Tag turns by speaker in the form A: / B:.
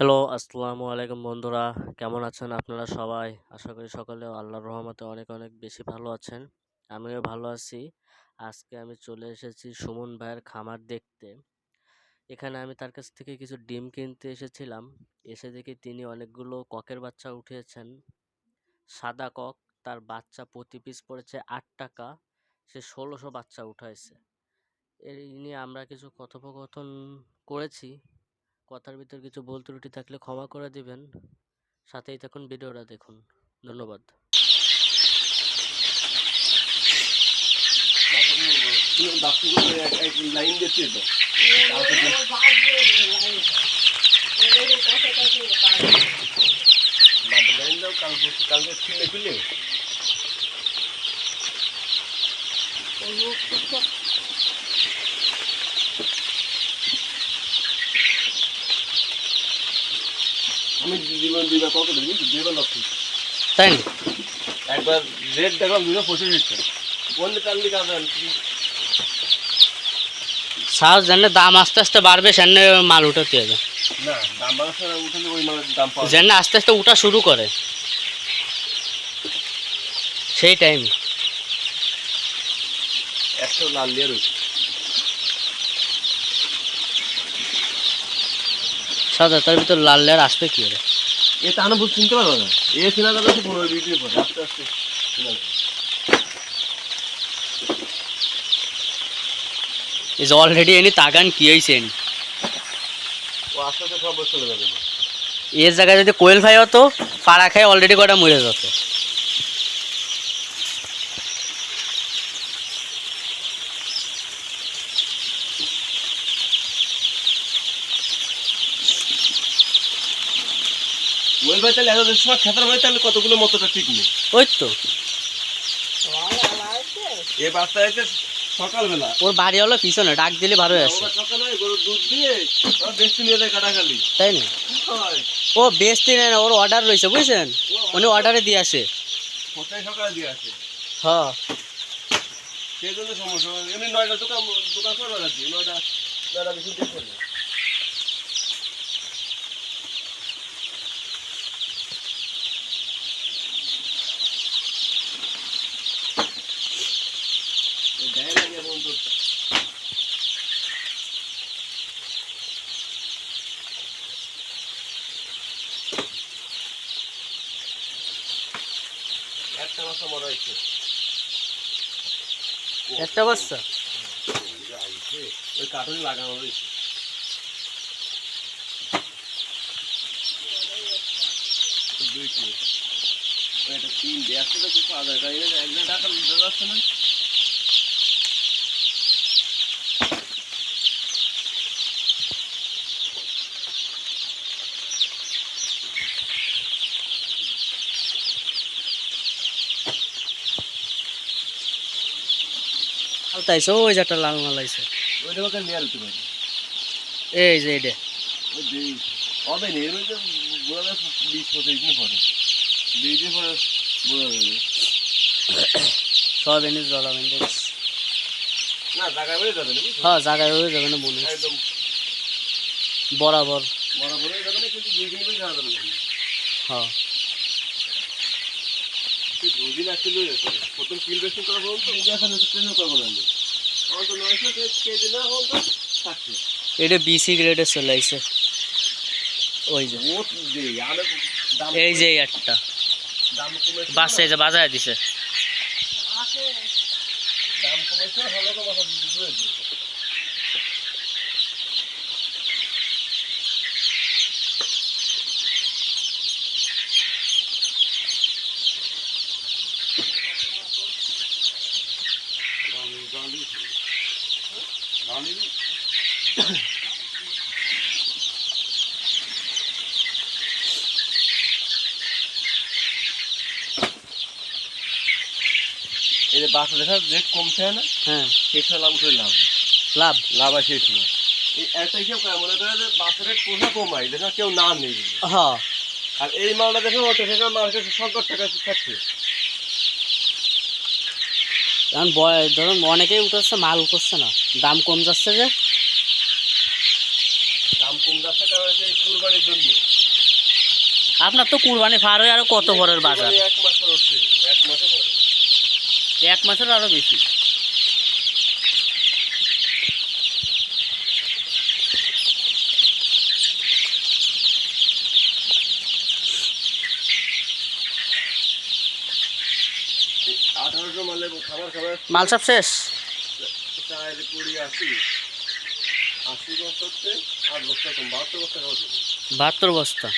A: Hello, আসসালামু আলাইকুম বন্ধুরা। কেমন আছেন আপনারা সবাই? আশা করি সকলে আল্লাহর রহমতে অনেক, অনেক বেশি ভালো আছেন। আমিও ভালো আছি। আজকে আমি চলে এসেছি সুমন ভাইয়ের খামার দেখতে। এখানে আমি তার কাছ থেকে কিছু ডিম কিনতে এসেছিলাম। এসে দেখি তিনি অনেকগুলো ককের বাচ্চা উঠিয়েছেন। সাদা কক, তার বাচ্চা প্রতি পিস পড়েছে আট টাকা সে ষোলোশো বাচ্চা উঠাইছে। এই নিয়ে আমরা কিছু কথোপকথন করেছি। কথার ভিতর কিছু ভুল ত্রুটি থাকলে ক্ষমা করে দিবেন। সাথেই থাকুন, ভিডিওটা দেখুন। ধন্যবাদ।
B: লাইন তো লাইন দাও কাল কালকে খুলে খুলে আমি জীবন দুইবার কত লক্ষ
A: তাই না?
B: একবার রেট দেখলাম দুটো পঁচিশ দিচ্ছে। কোন কাজ
A: জানলে দাম আস্তে আস্তে বাড়বে সেখানে মাল উঠাতে হবে।
B: না দাম বাড়াচ্ছে উঠলে ওই মালের দাম পাওয়া
A: যেন আস্তে আস্তে উঠা শুরু করে। সেই টাইম
B: একশো লাল দিয়ে রয়েছে।
A: সাদা তার ভিতর লাল লেয়ার আসবে কি করে?
B: এ তাহলে বুঝ চিনতে পারব না। এ চেনা যাবে তো পনেরো বিক্রি পরে আস্তে আস্তে
A: ইজ অলরেডি এনি তাগান কি হয়েছে
B: ও আস্তে আস্তে সব চলে যাবে।
A: এর জায়গায় যদি কোয়েল ফাই হতো পাড়া খায় অলরেডি কটা মরে যেত।
B: ওই ভাই তাহলে এত সময় খেতার ভাই তাহলে কতগুলো মতোটা ঠিক নেই?
A: ওই তো।
B: এ বাচ্চা এসে সকালবেলা।
A: ওর বাড়ি হলো পিছনে ডাক দিলে ভালো আছে।
B: ওরা সকালে গরুর দুধ দিয়ে ওরা বেশি নিয়ে যায় কাটাখালি
A: তাই না? ও বেচতে নেয় না ওর অর্ডার রয়েছে বুঝছেন? উনি অর্ডারে দিয়ে আসে।
B: কোথায় সকালে দিয়ে আসে।
A: হ্যাঁ
B: সেই জন্য সমস্যা এমনি নয়টা দোকান দোকান করে বেড়াচ্ছি নয়টা নয়টা বেশি দিয়ে করবে এই গায়ে লাগে এখন তো একটা মরা হয়েছে
A: একটা বাচ্চা?
B: ওই কার্টুনে লাগানো রয়েছে। দুই কিলো ওই একটা আসছে তো কিছু আদার এটা একজন টাকা দিতে পারছে না?
A: আলতাইছে ওই যে একটা লাল মাল আইছে। এই যে এটা
B: হবে না এর মধ্যে বোঝা যাবে বিশ পঁচিশ দিন পরে। দিন পরে বোঝা যাবে
A: সব এনে দেখ
B: না জায়গায় বেড়ে যাবে না?
A: হ্যাঁ জায়গায় হয়ে যাবে না বলি
B: একদম।
A: বরাবর।
B: বরাবর হয়ে যাবে না কিন্তু দুই দিন যাওয়া যাবে না।
A: হ্যাঁ।
B: দুদিন আসলে প্রথম কিল বেশি করা বলুন তো নিজে এখন ট্রেনও করব না
A: এটা বিসি গ্রেডের চলে আইছে ওই যে। এই যে একটা। বাসে যে বাজায় দিছে।
B: দাম কমেছে হলো তো মাথা দিতে হয়েছে এই যে বাসা দেখা রেট কমছে না
A: হ্যাঁ।
B: লাভ উঠে লাভ।
A: লাভ।
B: লাভ সময়। এই একটা হিসাব করে মনে করে যে বাসের রেট কোথা কমাই দেখা কেউ না নেই।
A: হ্যাঁ।
B: আর এই মালটা দেখে ওটা সেখানে মার্কেটে সংকট টাকা থাকছে
A: কারণ ধরুন অনেকেই উঠেছে মাল উঠছে না। দাম কম যাচ্ছে যে।
B: দাম হয়েছে এই কুরবানির জন্য
A: আপনার তো কুরবানি ফার হয়ে আরও কত বড়ের বাজার?
B: এক মাস পর হচ্ছে এক মাসে পরে
A: এক মাসের আরও বেশি।
B: আঠারোশো মালে খাবার খাবার।
A: মাল সব শেষ?
B: চার কুড়ি আশি। বস্তা
A: বাহাত্তর বস্তা।